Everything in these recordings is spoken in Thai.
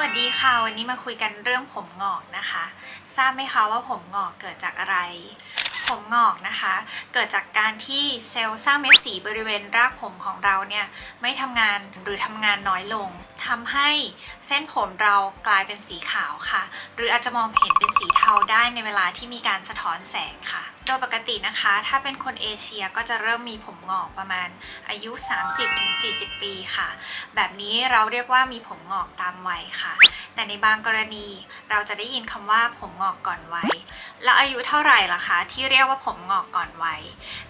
วัสดีค่ะ วันนี้มาคุยกันเรื่องผมงอกนะคะ ทราบไหมคะว่าผมงอกเกิดจากอะไร ผมงอกนะคะ เกิดจากการที่เซลล์สร้างเม็ดสีบริเวณรากผมของเราเนี่ยไม่ทำงานหรือทำงานน้อยลงทำให้เส้นผมเรากลายเป็นสีขาวค่ะ หรืออาจจะมองเห็นเป็นสีเทาได้ในเวลาที่มีการสะท้อนแสงค่ะ โดยปกตินะคะ ถ้าเป็นคนเอเชียก็จะเริ่มมีผมงอกประมาณอายุ 30-40 ปีค่ะ แบบนี้เราเรียกว่ามีผมงอกตามวัยค่ะ แต่ในบางกรณีเราจะได้ยินคำว่าผมงอกก่อนวัย แล้วอายุเท่าไหร่ล่ะคะที่เรียกว่าผมงอกก่อนวัย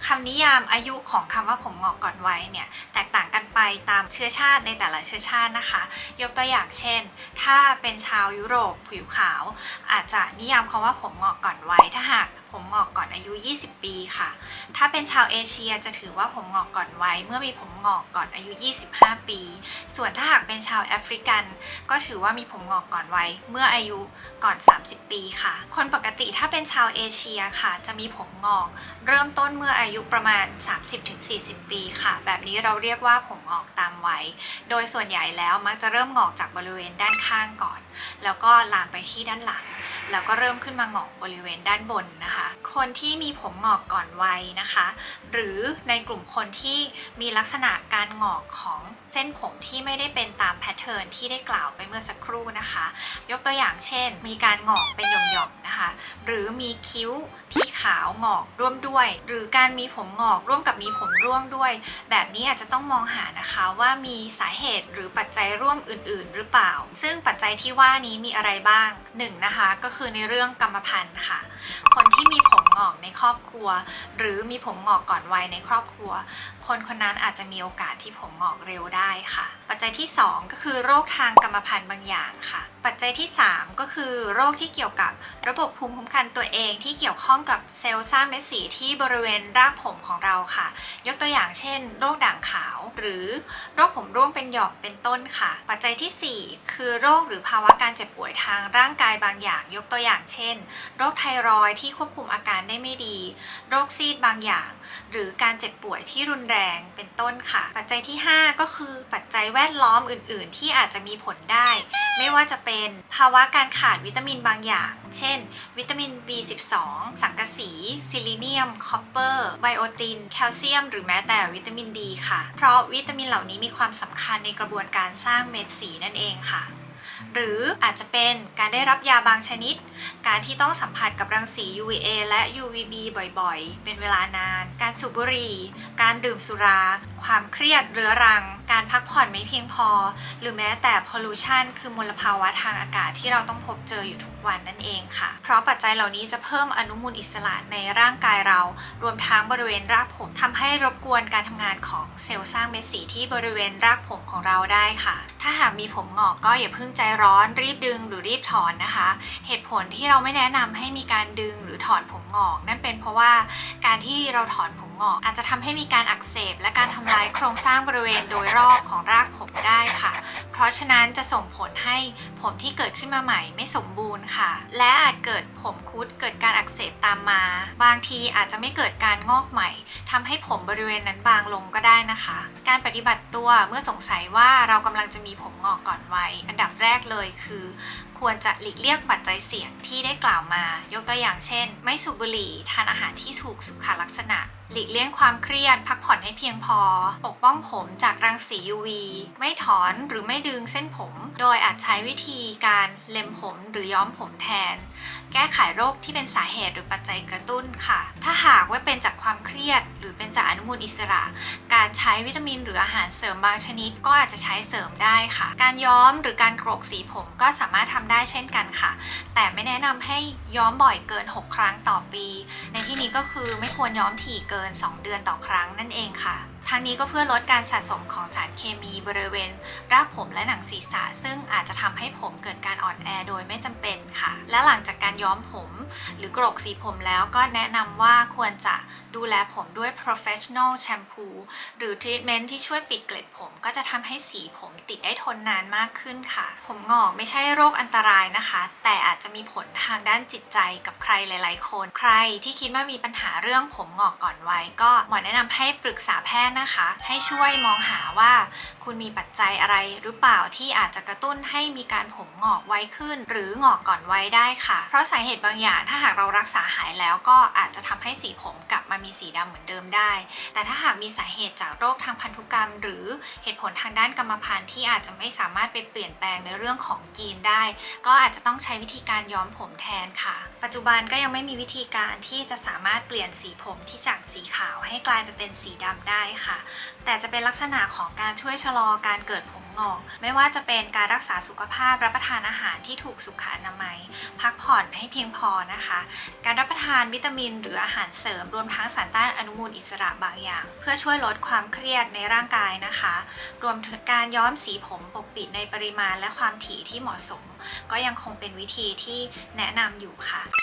คำนิยามอายุของคำว่าผมงอกก่อนวัยเนี่ยแตกต่างกันไปตามเชื้อชาติในแต่ละเชื้อชาตินะคะ ยกตัวอย่างเช่น ถ้าเป็นชาวยุโรปผิวขาว อาจจะนิยามคำว่าผมงอกก่อนวัยถ้าหากผมงอกก่อนอายุ 20 ปีค่ะ ถ้าเป็นชาวเอเชียจะถือว่าผมงอกก่อนวัยเมื่อมีผมงอกก่อนอายุ 25 ปี ส่วนถ้าหากเป็นชาวแอฟริกัน ก็ถือว่ามีผมงอกก่อนวัยเมื่ออายุก่อน 30 ปีค่ะ คนปกติถ้าเป็นชาวเอเชียค่ะ จะมีผมงอก เริ่มต้นเมื่ออายุประมาณ 30-40 ปีค่ะ แบบนี้เราเรียกว่าผมงอกตามวัย โดยส่วนใหญ่แล้วมักจะเริ่มงอกจากบริเวณด้านข้างก่อน แล้วก็ลามไปที่ด้านหลัง แล้วก็เริ่มขึ้นมางอกบริเวณด้านบนนะคะ คนที่มีผมงอกก่อนวัยนะคะ หรือในกลุ่มคนที่มีลักษณะการงอกของเส้นผมที่ไม่ได้เป็นตามแพทเทิร์นที่ได้กล่าวไปเมื่อสักครู่นะคะ ยกตัวอย่างเช่น มีการงอกเป็นหย่อมๆนะคะ หรือมีคิ้วที่ ขาวงอกร่วมด้วย หรือการมีผมงอกร่วมกับมีผมร่วงด้วย แบบนี้อาจจะต้องมองหานะคะว่ามีสาเหตุหรือปัจจัยร่วมอื่น ๆ หรือเปล่า ซึ่งปัจจัยที่ว่านี้มีอะไรบ้างหนึ่งนะคะก็คือในเรื่องกรรมพันธุ์ค่ะ คนที่มีผมงอกในครอบครัว หรือมีผมงอกก่อนวัยในครอบครัว คนคนนั้นอาจจะมีโอกาสที่ผมงอกเร็วได้ค่ะ ปัจจัยที่ 2 ก็คือโรคทางกรรมพันธุ์บางอย่างค่ะปัจจัยที่ 3 ก็คือโรคที่เกี่ยวกับระบบภูมิคุ้มกันตัวเองที่เกี่ยวข้องกับเซลล์สร้างเม็ดสีที่บริเวณรากผมของเราค่ะ ยกตัวอย่างเช่น โรคด่างขาว หรือโรคผมร่วงเป็นหย่อมเป็นต้นค่ะ ปัจจัยทีสี่ 4 คือโรคหรือภาวะการเจ็บป่วยทางร่างกายบางอย่าง ยกตัวอย่างเช่น โรคไทรอยที่ควบคุมอาการได้ไม่ดี โรคซีดบางอย่าง หรือการเจ็บป่วยที่รุนแรงเป็นต้นค่ะ ปัจจัยที่ 5 ก็คือปัจจัยแวดล้อมอื่น ๆ ที่อาจจะมีผลได้ไม่ ว่าจะเป็นภาวะการขาดวิตามินบางอย่าง เช่น วิตามิน B12 สังกะสี ซิลิเนียม คอปเปอร์ ไบโอติน แคลเซียม หรือแม้แต่วิตามินดีค่ะ เพราะวิตามินเหล่านี้มีความสำคัญในกระบวนการสร้างเม็ดสีนั่นเองค่ะ หรืออาจจะเป็นการได้รับยาบางชนิด การที่ต้องสัมผัสกับรังสี UVA และ UVB บ่อยๆ เป็นเวลานาน การสูบบุหรี่ การดื่มสุรา ความเครียดเรื้อรัง การพักผ่อนไม่เพียงพอ หรือแม้แต่ pollution คือมลภาวะทางอากาศที่เราต้องพบเจออยู่ทุกวันนั่นเองค่ะ เพราะปัจจัยเหล่านี้จะเพิ่มอนุมูลอิสระในร่างกายเรา รวมทั้งบริเวณรากผมทำให้รบกวนการทำงานของเซลล์สร้างเม็ดสีที่บริเวณรากผมของเราได้ค่ะ ถ้าหากมีผมงอกก็อย่าเพิ่งใจร้อนรีบดึงหรือรีบถอนนะคะ เหตุผลที่เราไม่แนะนำให้มีการดึงหรือถอนผมงอก นั่นเป็นเพราะว่าการที่เราถอนผมงอก อาจจะทำให้มีการอักเสบ และการทำลายโครงสร้างบริเวณโดยรอบของรากผมได้ค่ะ เพราะฉะนั้นจะส่งผลให้ผมที่เกิดขึ้นมาใหม่ไม่สมบูรณ์ค่ะ และอาจเกิดผมคุดเกิดการอักเสบตามมา บางทีอาจจะไม่เกิดการงอกใหม่ทำให้ผมบริเวณนั้นบางลงก็ได้นะคะ การปฏิบัติตัวเมื่อสงสัยว่าเรากำลังจะมีผมงอกก่อนวัยอันดับแรกเลยคือ ควรจะหลีกเลี่ยงปัจจัยเสี่ยงที่ได้กล่าวมา ยกตัวอย่างเช่น ไม่สูบบุหรี่ ทานอาหารที่ถูกสุขลักษณะ หลีกเลี่ยงความเครียด พักผ่อนให้เพียงพอ ปกป้องผมจากรังสี UV ไม่ถอนหรือไม่ดึงเส้นผม โดยอาจใช้วิธีการเล็มผมหรือย้อมผมแทน แก้ไขโรคที่เป็นสาเหตุหรือปัจจัยกระตุ้นค่ะ ถ้าหากว่าเป็นจากความเครียด หรือเป็นจากอนุมูลอิสระ การใช้วิตามินหรืออาหารเสริมบางชนิด ก็อาจจะใช้เสริมได้ค่ะ การย้อมหรือการโกรกสีผมก็สามารถทำได้เช่นกันค่ะ แต่ไม่แนะนำให้ย้อมบ่อยเกิน 6 ครั้งต่อปี ในที่นี้ก็คือไม่ควรย้อมถี่เกิน 2 เดือนต่อครั้งนั่นเองค่ะทั้งนี้ก็เพื่อลดการสะสมของสารเคมีบริเวณรากผมและหนังศีรษะ ซึ่งอาจจะทำให้ผมเกิดการอ่อนแอโดยไม่จำเป็นค่ะ และหลังจากการย้อมผม หรือกรกสีผมแล้วก็แนะนำว่าควรจะดูแลผมด้วย professional shampoo หรือ treatment ที่ช่วยปิดเกล็ดผมก็จะทำให้สีผมติดได้ทนนานมากขึ้นค่ะ ผมงอกไม่ใช่โรคอันตรายนะคะ แต่อาจจะมีผลทางด้านจิตใจกับใครหลาย ๆ คน ใครที่คิดว่ามีปัญหาเรื่องผมงอกก่อนวัยก็หมอแนะนำให้ปรึกษาแพทย์นะคะ ให้ช่วยมองหาว่าคุณมีปัจจัยอะไรหรือเปล่าที่อาจจะกระตุ้นให้มีการผมงอกไวขึ้น หรืองอกก่อนวัยได้ค่ะ เพราะสาเหตุบางอย่างถ้าหากเรารักษาหายแล้วก็อาจจะทำให้สีผมกลับ มามีสีดำเหมือนเดิมได้ แต่ถ้าหากมีสาเหตุจากโรคทางพันธุกรรม หรือเหตุผลทางด้านกรรมพันธุ์ที่อาจจะไม่สามารถไปเปลี่ยนแปลงในเรื่องของยีนได้ ก็อาจจะต้องใช้วิธีการย้อมผมแทนค่ะ ปัจจุบันก็ยังไม่มีวิธีการที่จะสามารถเปลี่ยนสีผมที่จากสีขาวให้กลายไปเป็นสีดำได้ค่ะ แต่จะเป็นลักษณะของการช่วยชะลอการเกิดผม งอก ไม่ว่าจะเป็นการรักษาสุขภาพรับประทานอาหารที่ถูกสุขอนามัย พักผ่อนให้เพียงพอนะคะ การรับประทานวิตามิน หรืออาหารเสริมรวมทั้งสารต้านอนุมูลอิสระบางอย่าง เพื่อช่วยลดความเครียดในร่างกายนะคะ รวมถึงการย้อมสีผมปกปิดในปริมาณและความถี่ที่เหมาะสม ก็ยังคงเป็นวิธีที่แนะนำอยู่ค่ะ